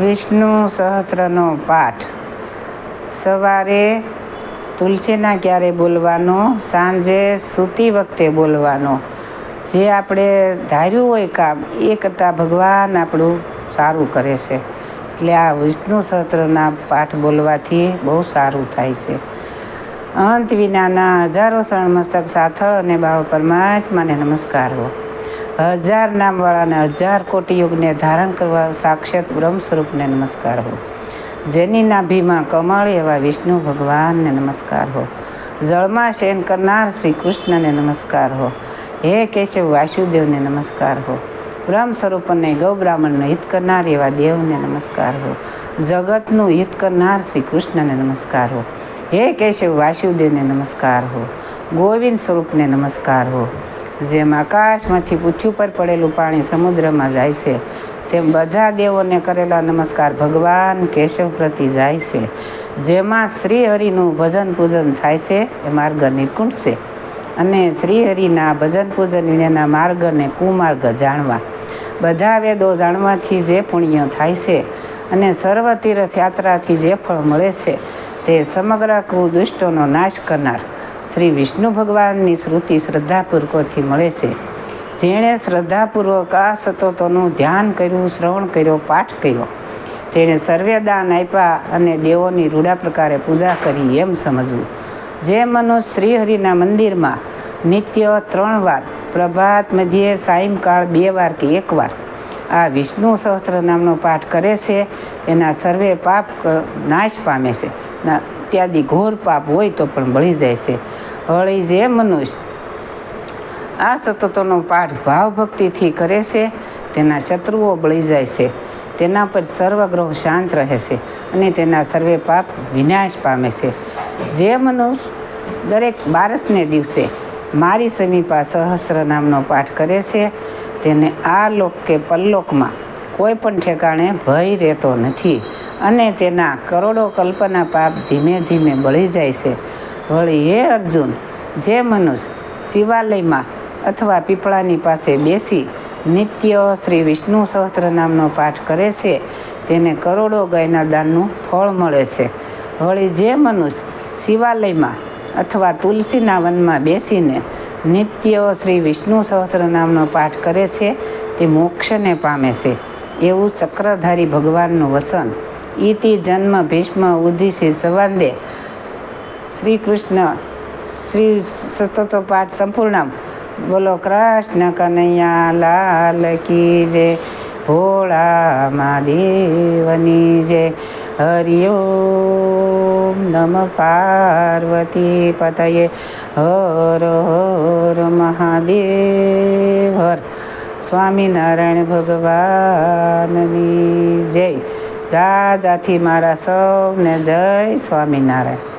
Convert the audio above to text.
વિષ્ણુ સહસ્ત્રનો પાઠ. સવારે તુલસીના ક્યારે બોલવાનો, સાંજે સૂતી વખતે બોલવાનો. જે આપણે ધાર્યું હોય કામ, એ કરતાં ભગવાન આપણું સારું કરે છે. એટલે આ વિષ્ણુ સહસ્ત્રના પાઠ બોલવાથી બહુ સારું થાય છે. અંત વિનાના હજારો શરણમસ્તક સાથળ અને બાળ પરમાત્માને નમસ્કાર હો. હજાર નામવાળાને હજાર કોટી યુગને ધારણ કરવા સાક્ષાત બ્રહ્મ સ્વરૂપને નમસ્કાર હો. જેની નાભીમાં કમળ એવા વિષ્ણુ ભગવાનને નમસ્કાર હો. જળમાં શયન કરનાર શ્રી કૃષ્ણને નમસ્કાર હો. હે કેશવ વાસુદેવને નમસ્કાર હો. બ્રહ્મ ગૌ બ્રાહ્મણનો હિત કરનાર એવા દેવને નમસ્કાર હો. જગતનું હિત કરનાર શ્રી કૃષ્ણને નમસ્કાર હો. હે કેશવ વાસુદેવને નમસ્કાર હો. ગોવિંદ સ્વરૂપને નમસ્કાર હો. જેમ આકાશમાંથી પૃથ્વી પર પડેલું પાણી સમુદ્રમાં જાય છે, તેમ બધા દેવોને કરેલા નમસ્કાર ભગવાન કેશવ પ્રતિ જાય છે. જેમાં શ્રી હરિનું ભજન પૂજન થાય છે, એ માર્ગ નિર્કુંઠ છે. અને શ્રી હરિના ભજન પૂજન વિનાના માર્ગને કુમાર્ગ જાણવા. બધા વેદો જાણવાથી જે પુણ્ય થાય છે અને સર્વ તીર્થયાત્રાથી જે ફળ મળે છે, તે સમગ્ર કુદુષ્ટોનો નાશ કરનાર શ્રી વિષ્ણુ ભગવાનની શ્રુતિ શ્રદ્ધાપૂર્વકથી મળે છે. જેણે શ્રદ્ધાપૂર્વક આ સતતોનું ધ્યાન કર્યું, શ્રવણ કર્યો, પાઠ કર્યો. તેણે સર્વે દાન આપ્યા અને દેવોની રૂડા પ્રકારે પૂજા કરી એમ સમજવું. જે મનુષ્ય શ્રીહરિના મંદિરમાં નિત્ય ત્રણ વાર, પ્રભાત મધ્યે, સાયંકાળ બે વાર કે એક વાર આ વિષ્ણુ સહસ્ત્ર નામનો પાઠ કરે છે, એના સર્વે પાપ નાશ પામે છે. ત્યાદી ઘોર પાપ હોય તો પણ બળી જાય છે. વળી જે મનુષ્ય. આ સતતોનો પાઠ ભાવભક્તિથી કરે છે, તેના શત્રુઓ બળી જાય છે, તેના પર સર્વગ્રહ શાંત રહે છે અને તેના સર્વે પાપ વિનાશ પામે છે. જે મનુષ્ય દરેક બારસને દિવસે મારી સમીપા સહસ્ત્ર નામનો પાઠ કરે છે, તેને આ લોક કે પલ્લોકમાં કોઈ પણ ઠેકાણે ભય રહેતો નથી અને તેના કરોડો કલ્પના પાપ ધીમે ધીમે બળી જાય છે. વળી હે અર્જુન, જે મનુષ્ય શિવાલયમાં અથવા પીપળાની પાસે બેસી નિત્ય શ્રી વિષ્ણુ સહસ્ત્ર નામનો પાઠ કરે છે, તેને કરોડો ગાયના દાનનું ફળ મળે છે. વળી જે મનુષ્ય શિવાલયમાં અથવા તુલસીના વનમાં બેસીને નિત્ય શ્રી વિષ્ણુ સહસ્ત્ર નામનો પાઠ કરે છે, તે મોક્ષને પામે છે. એવું ચક્રધારી ભગવાનનું વસન ઈતિ જન્મ ભીષ્મ ઉદ્ધિશી સવાંદે શ્રી કૃષ્ણ શ્રી સતતો પાઠ સંપૂર્ણ. બોલો, કૃષ્ણ કનૈયા લાલ કી જય. ભોળા મહાદેવની જય. હરિયો નમ પાર્વતી પતયે. હર હર મહાદેવ. હર. સ્વામિનારાયણ ભગવાનની જય. જા, જાથી મારા સૌને જય સ્વામિનારાયણ.